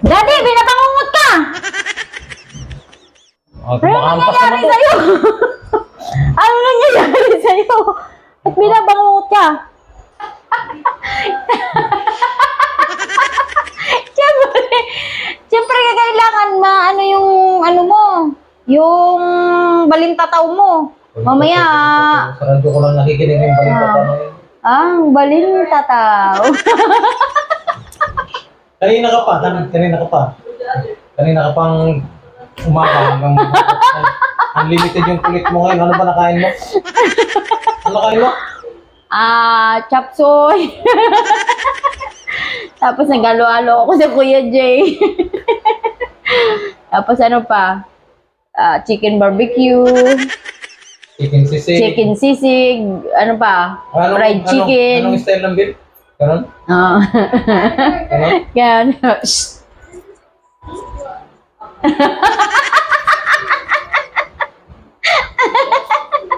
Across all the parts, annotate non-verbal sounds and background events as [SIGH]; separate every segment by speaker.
Speaker 1: Daddy, binabangungot ka!
Speaker 2: Oh,
Speaker 1: Ano
Speaker 2: kumakampas
Speaker 1: nangyayari sa'yo? [LAUGHS] ano nangyayari sa'yo? Ba't binabangungot ka? [LAUGHS] yung balintataw mo. Mamaya,
Speaker 2: Sarado ko lang nakikinig yung balita
Speaker 1: Ah.
Speaker 2: tanong yun.
Speaker 1: ang balintataw. [LAUGHS]
Speaker 2: Kanina ka pa, kan- kanina ka pa. Kanina ka pang umaga hanggang [LAUGHS] unlimited yung kulit mo ngayon. Ano ba nakain mo? Ano nakain mo?
Speaker 1: Ah, chop suey. [LAUGHS] Tapos nagalo-alo ako sa Kuya Jay. Tapos ano pa? Ah, chicken barbecue,
Speaker 2: Chicken sisig.
Speaker 1: chicken sisig, ano pa?
Speaker 2: Anong-
Speaker 1: fried
Speaker 2: anong-
Speaker 1: chicken.
Speaker 2: Anong style ng bill? Ganon?
Speaker 1: Ah.
Speaker 2: Ganon? [LAUGHS]
Speaker 1: Yan. Shh.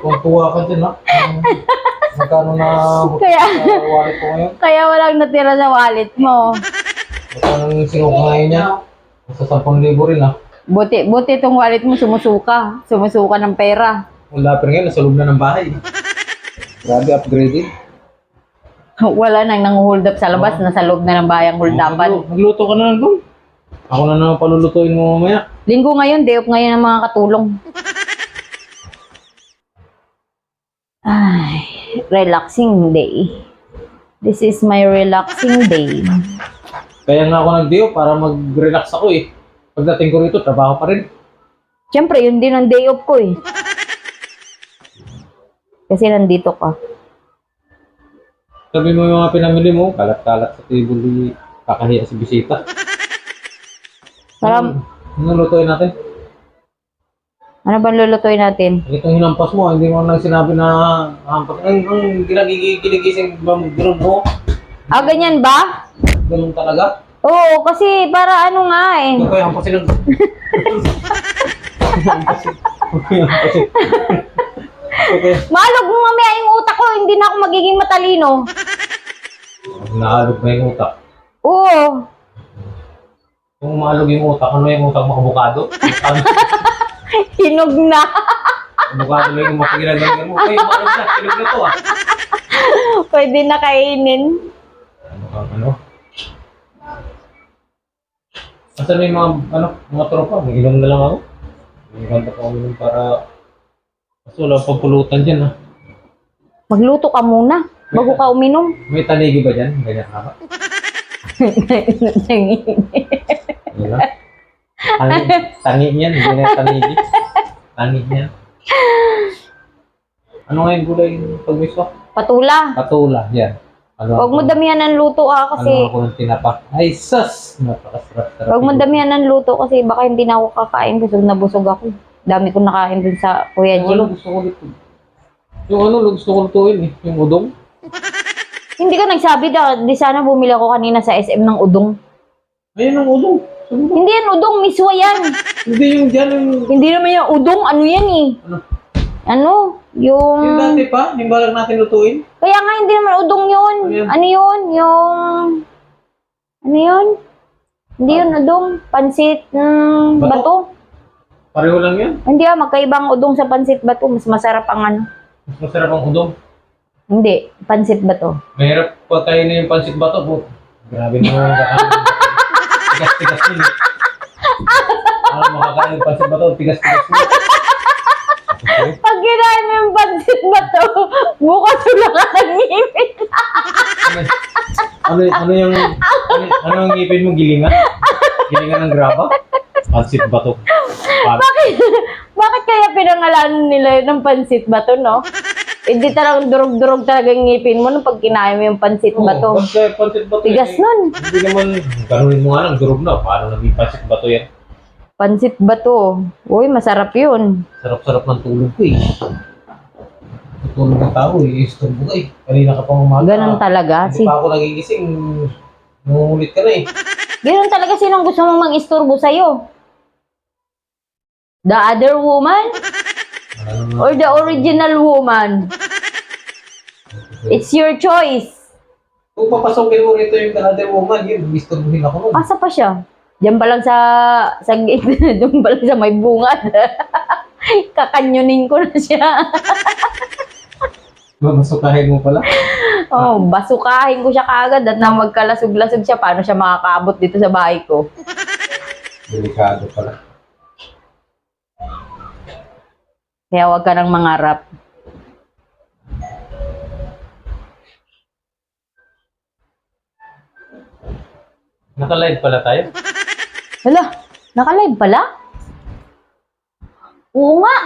Speaker 2: Kung tuwa ka din, ha? Magkano na
Speaker 1: Kaya-
Speaker 2: sa wallet ko ngayon?
Speaker 1: Kaya walang natira sa wallet mo.
Speaker 2: Magkano yung sinuka ngayon niya? Sa 10,000 rin, ha?
Speaker 1: Buti, buti itong wallet mo sumusuka. Sumusuka ng pera.
Speaker 2: Wala pa rin ngayon, nasa loob na ng bahay. Grabe, upgraded.
Speaker 1: Wala nang nang-hold up sa labas. Nasa loob na ng bayang hold upan.
Speaker 2: Maglu- Magluto ka na lang doon. Ako na naman palulutuin mo mamaya.
Speaker 1: Linggo ngayon, day off ngayon ng mga katulong. Ay, relaxing day. This is my relaxing day.
Speaker 2: Kaya nga ako nag-dio para mag-relax ako eh. Pagdating ko rito, trabaho pa rin.
Speaker 1: Siyempre, yun din ang day off ko eh. Kasi nandito ka.
Speaker 2: Sabi mo yung mga pinamili mo, kalat-kalat sa table, kakahiya sa bisita.
Speaker 1: Para,
Speaker 2: Ano lutuin natin?
Speaker 1: ano bang lulutuin natin?
Speaker 2: Itong hinampas mo, hindi mo lang sinabi na hampas. Ang, ang ginagigiligising bang ganun mo?
Speaker 1: Ah, ganyan ba?
Speaker 2: Ganun talaga?
Speaker 1: Oo, kasi para ano nga eh.
Speaker 2: Ito kaya hampasin ng... hampasin. Okay, hampasin. Okay.
Speaker 1: Maalog mo mamaya yung utak ko, hindi na ako magiging matalino.
Speaker 2: Naalog na yung utak.
Speaker 1: Oo.
Speaker 2: Kung maalog yung utak, ano yung utak mo kabukado? Ano? [LAUGHS]
Speaker 1: Hinog na.
Speaker 2: Kabukado lang yung mapagilagan mo. Ay, maalog na. Kinog na to ah.
Speaker 1: Pwede na kainin.
Speaker 2: Ano ka, ano? Na yung mga, ano, mga tropa? May ilong na lang ako. May ganda pa uminom para... Kasi wala pagpulutan dyan ah.
Speaker 1: Magluto ka muna bago ka uminom.
Speaker 2: May tanigi ba dyan? Ganyan ka ba? Ano lang? Tangi, tangi niyan, hindi na tanigi. Tangi niyan. Ano nga yung gulay yung pagmiso?
Speaker 1: Patula.
Speaker 2: Patula, yan. Ano
Speaker 1: Huwag mo
Speaker 2: ako-
Speaker 1: damihan ng luto ah kasi
Speaker 2: Ano ako ng tinapa? Ay, sus! Napakasarap-sarap.
Speaker 1: Huwag mo damihan ng luto kasi baka hindi na ako kakain. Busog na busog ako. Dami ko nakain dun sa Kuya
Speaker 2: Yung ano,
Speaker 1: Jim.
Speaker 2: gusto ko dito. Yung ano, gusto ko lutuin eh. Yung udong. [LAUGHS]
Speaker 1: Hindi ka nagsabi da, di sana bumili ako kanina sa SM ng udong.
Speaker 2: Ayun ang udong. Sabi.
Speaker 1: Hindi yan udong, miswa yan.
Speaker 2: Hindi yung dyan yung...
Speaker 1: Hindi naman yung udong, ano yan eh.
Speaker 2: Ano?
Speaker 1: Ano? Yung...
Speaker 2: Yung dati pa, yung balag natin lutuin.
Speaker 1: Kaya nga hindi naman udong yun.
Speaker 2: Ano yan?
Speaker 1: Ano yun? Yung... Ano yun? Hindi yun udong. Pansit mm,
Speaker 2: Bato?
Speaker 1: bato.
Speaker 2: Pareho lang yan.
Speaker 1: Hindi ah, magkaibang udong sa pansit bato. Mas masarap ang ano.
Speaker 2: Mas masarap ang udong.
Speaker 1: Hindi, pansit bato.
Speaker 2: Mahirap patayin na yung pansit bato po. Grabe na yung kakain. [LAUGHS] Tigas-tigas yun eh. Ano makakain yung pansit bato, tigas-tigas yun.
Speaker 1: Pag kinain mo yung pansit bato, bukas wala ka ng ngipin.
Speaker 2: Ano, ano yung, ano, ano yung ngipin mo, gilingan? Gilingan ng graba? Pansit bato. Par-
Speaker 1: Bakit, bakit kaya pinangalanan nila ng pansit bato, no? Hindi talagang durog-durog talaga yung ngipin mo nung pag kinain mo yung pansit
Speaker 2: Oo,
Speaker 1: bato.
Speaker 2: ba't kaya pansit bato?
Speaker 1: Tigas
Speaker 2: eh?
Speaker 1: nun.
Speaker 2: Hindi naman, ganunin mo nga lang, durog na. Paano naging pansit bato yan?
Speaker 1: Pansit bato. Uy, masarap yun.
Speaker 2: Sarap-sarap ng tulog ko eh. Tulog ng tao eh, istorbo ka eh. Kanina ka pang umaga.
Speaker 1: Ganun talaga.
Speaker 2: Hindi
Speaker 1: Si,
Speaker 2: pa ako nagigising. Nungulit ka na eh.
Speaker 1: Ganun talaga sinong gusto mong mag-istorbo sa'yo? The other woman?
Speaker 2: Ano,
Speaker 1: Or the original woman? It's your choice.
Speaker 2: Kung papasokin mo rito yung other woman, yun, istorbuhin ako nun.
Speaker 1: Asa pa siya? Diyan pa lang sa, sa gate, [LAUGHS] doon pa lang sa may bungad. [LAUGHS] Kakanyonin ko na siya. [LAUGHS]
Speaker 2: Mamasukahin mo pala.
Speaker 1: Oh, basukahin ko siya kaagad at nang magkalasog-lasog siya, paano siya makakaabot dito sa bahay ko?
Speaker 2: Delikado pala.
Speaker 1: Kaya huwag ka nang mangarap.
Speaker 2: Naka-live pala tayo.
Speaker 1: Hala, naka-live pala? Oo nga.